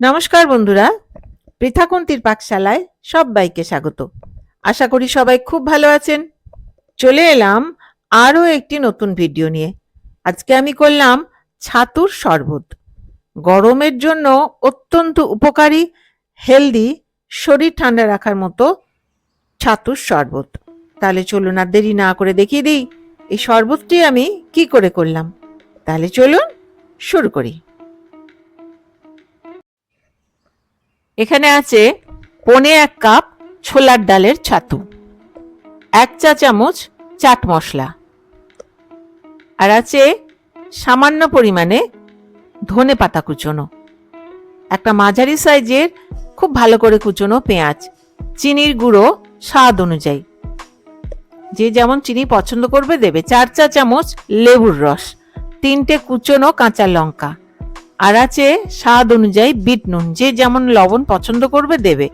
নমস্কার বন্ধুরা, পৃথাকুন্তির পাকশালায় সবাইকে স্বাগত। আশা করি সবাই খুব ভালো আছেন। চলে এলাম আরও একটি নতুন ভিডিও নিয়ে। আজকে আমি করলাম ছাতুর শরবত। গরমের জন্য অত্যন্ত উপকারী, হেলদি, শরীর ঠান্ডা রাখার মতো ছাতুর শরবত। তাহলে চলুন আর দেরি না করে দেখিয়ে দিই, এই শরবতটি আমি কি করে করলাম। তাহলে চলুন শুরু করি। এখানে আছে পনে এক কাপ ছোলার ডালের ছাতু, এক চা চামচ চাট মশলা আর আছে সামান্য পরিমাণে ধনে পাতা কুচোনো, একটা মাঝারি সাইজের খুব ভালো করে কুচোনো পেঁয়াজ, চিনির গুঁড়ো স্বাদ অনুযায়ী। যে যেমন চিনি পছন্দ করবে দেবে, চার চা চামচ লেবুর রস, তিনটে কুচোনো কাঁচা লঙ্কা আর আছে স্বাদ অনুযায়ী বিট নুন। যে যেমন লবণ পছন্দ করবে দেবে।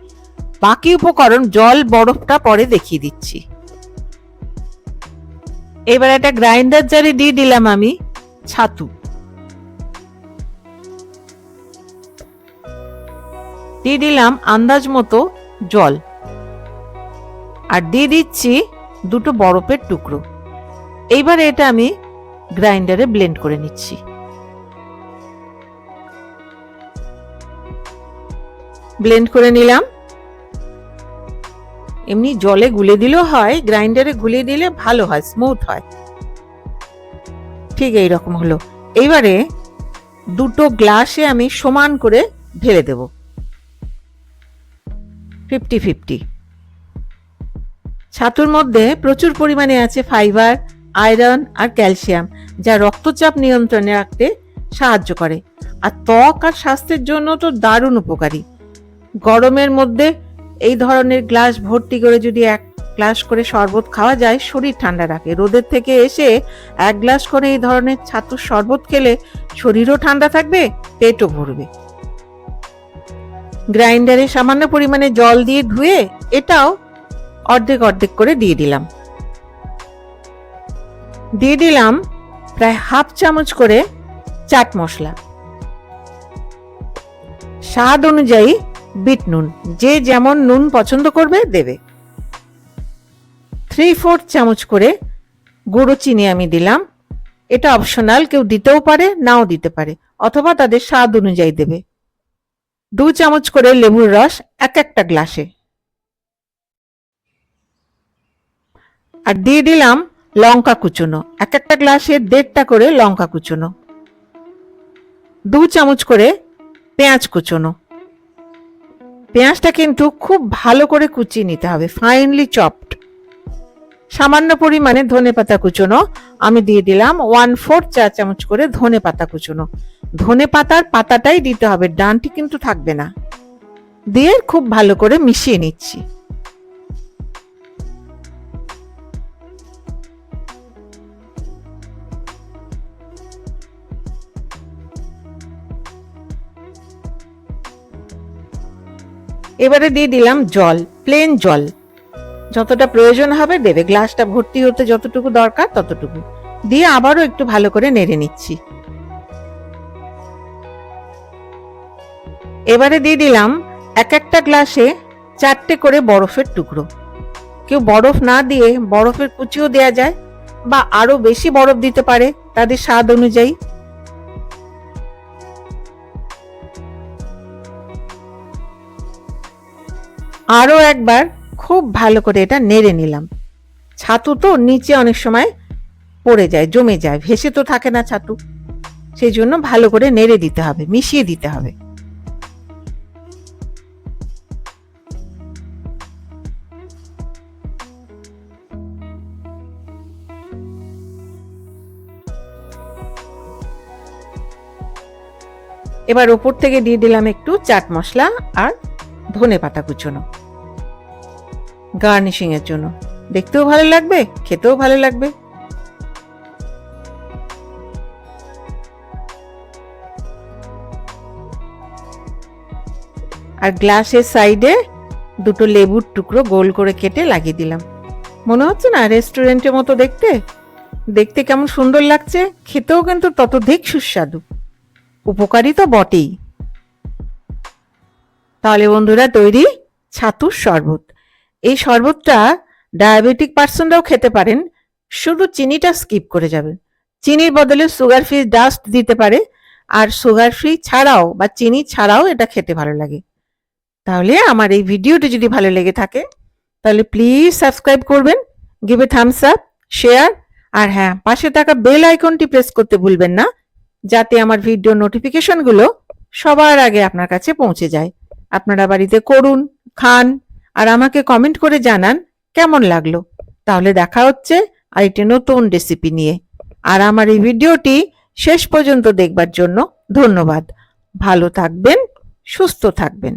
বাকি উপকরণ জল বরফটা পরে দেখিয়ে দিচ্ছি। এবার একটা গ্রাইন্ডার জারে দিয়ে দিলাম আমি ছাতু। দিয়ে দিলাম আন্দাজ মতো জল। আর দিয়ে দিচ্ছি দুটো বরফের টুকরো। এইবার এটা আমি গ্রাইন্ডারে ব্লেন্ড করে নিচ্ছি। ব্লেন্ড করে নিলাম। এমনি জলে গুলে দিলেও হয় গ্রাইন্ডারে গুলে দিলে ভালো হয় স্মুথ হয়। ঠিক এই রকম হলো। এইবারে দুটো গ্লাসে আমি সমান করে ঢেলে দেব। ফিফটি ফিফটি ছাতুর মধ্যে প্রচুর পরিমাণে আছে ফাইবার আয়রন আর ক্যালসিয়াম যা রক্তচাপ নিয়ন্ত্রণে রাখতে সাহায্য করে। আর ত্বক আর স্বাস্থ্যের জন্য তো দারুণ উপকারী। গরমের মধ্যে এই ধরনের গ্লাস ভর্তি করে যদি এক গ্লাস করে শরবত খাওয়া যায়, শরীর ঠান্ডা রাখে। রোদের থেকে এসে এক গ্লাস করে এই ধরনের ছাতুর শরবত খেলে শরীরও ঠান্ডা থাকবে, পেটও ভরবে। গ্রাইন্ডারে সামান্য পরিমাণে জল দিয়ে ধুয়ে এটাও অর্ধেক অর্ধেক করে দিয়ে দিলাম। দিয়ে দিলাম প্রায় হাফ চামচ করে চাট মশলা। স্বাদ অনুযায়ী বিট নুন। যে যেমন নুন পছন্দ করবে, দেবে। থ্রি ফোর্থ চামচ করে গুঁড়ো চিনি আমি দিলাম। এটা অপশনাল, কেউ দিতেও পারে, নাও দিতে পারে, অথবা তাদের স্বাদ অনুযায়ী দেবে। দু চামচ করে লেবুর রস, এক একটা গ্লাসে। আর দিয়ে দিলাম লঙ্কা কুচুনো, এক একটা গ্লাসে দেড়টা করে লঙ্কা কুচুনো। দু চামচ করে পেঁয়াজ কুচোনো। পেঁয়াজটা কিন্তু খুব ভালো করে কুচিয়ে নিতে হবে ফাইনলি চপড সামান্য পরিমাণে ধনে পাতা কুচোনো, আমি দিয়ে দিলাম ওয়ান ফোর চা চামচ করে ধনে পাতা কুচোনো। ধনে পাতার পাতাটাই দিতে হবে, ডানটি কিন্তু থাকবে না। দিয়ে খুব ভালো করে মিশিয়ে নিচ্ছি। এবারে দিয়ে দিলাম জল প্লেন জল। যতটা প্রয়োজন হবে দেবে, গ্লাসটা ভর্তি হতে যতটুকু দরকার ততটুকু। দিয়ে আবারও একটু ভালো করে নেড়ে নিচ্ছি। এবারে দিয়ে দিলাম এক একটা গ্লাসে চারটে করে বরফের টুকরো। কেউ বরফ না দিয়ে বরফের কুচিও দেয়া যায়, বা আরও বেশি বরফ দিতে পারে, তাদের স্বাদ অনুযায়ী। আরও একবার খুব ভালো করে এটা নেড়ে নিলাম। ছাতু তো নিচে অনেক সময় পড়ে যায়, জমে যায়, ভেসে তো থাকে না ছাতু। সেই জন্য ভালো করে নেড়ে দিতে হবে, মিশিয়ে দিতে হবে। এবার ওপর থেকে দিয়ে দিলাম একটু চাট মশলা আর ধনে পাতা কুচোনো। গার্নিশিং এর জন্য। দেখতেও ভালো লাগবে, খেতেও ভালো লাগবে। আর গ্লাসের সাইডে দুটো লেবুর টুকরো গোল করে কেটে লাগিয়ে দিলাম। মনে হচ্ছে না রেস্টুরেন্টের মতো দেখতে? দেখতে কেমন সুন্দর লাগছে, খেতেও কিন্তু ততধিক সুস্বাদু। উপকারী তো বটেই। তাহলে বন্ধুরা, তৈরি ছাতুর শরবত। এই শরবতটা ডায়াবেটিক পার্সনরাও খেতে পারেন। শুধু চিনিটা স্কিপ করে যাবেন। চিনির বদলে সুগার ফ্রি ডাস্ট দিতে পারে। আর সুগার ফ্রি ছাড়াও বা চিনি ছাড়াও এটা খেতে ভালো লাগে। তাহলে আমার এই ভিডিওটি যদি ভালো লেগে থাকে, তাহলে প্লিজ সাবস্ক্রাইব করবেন give a thumbs up share আর হ্যাঁ পাশে থাকা বেল আইকনটি প্রেস করতে ভুলবেন না, যাতে আমার ভিডিও নোটিফিকেশনগুলো সবার আগে আপনার কাছে পৌঁছে যায়। আপনারা বাড়িতে করুন, খান আর আমাকে কমেন্ট করে জানান কেমন লাগল। তাহলে দেখা হচ্ছে আরেকটি নতুন রেসিপি নিয়ে। আর আমার এই ভিডিওটি শেষ পর্যন্ত দেখবার জন্য ধন্যবাদ। ভালো থাকবেন, সুস্থ থাকবেন।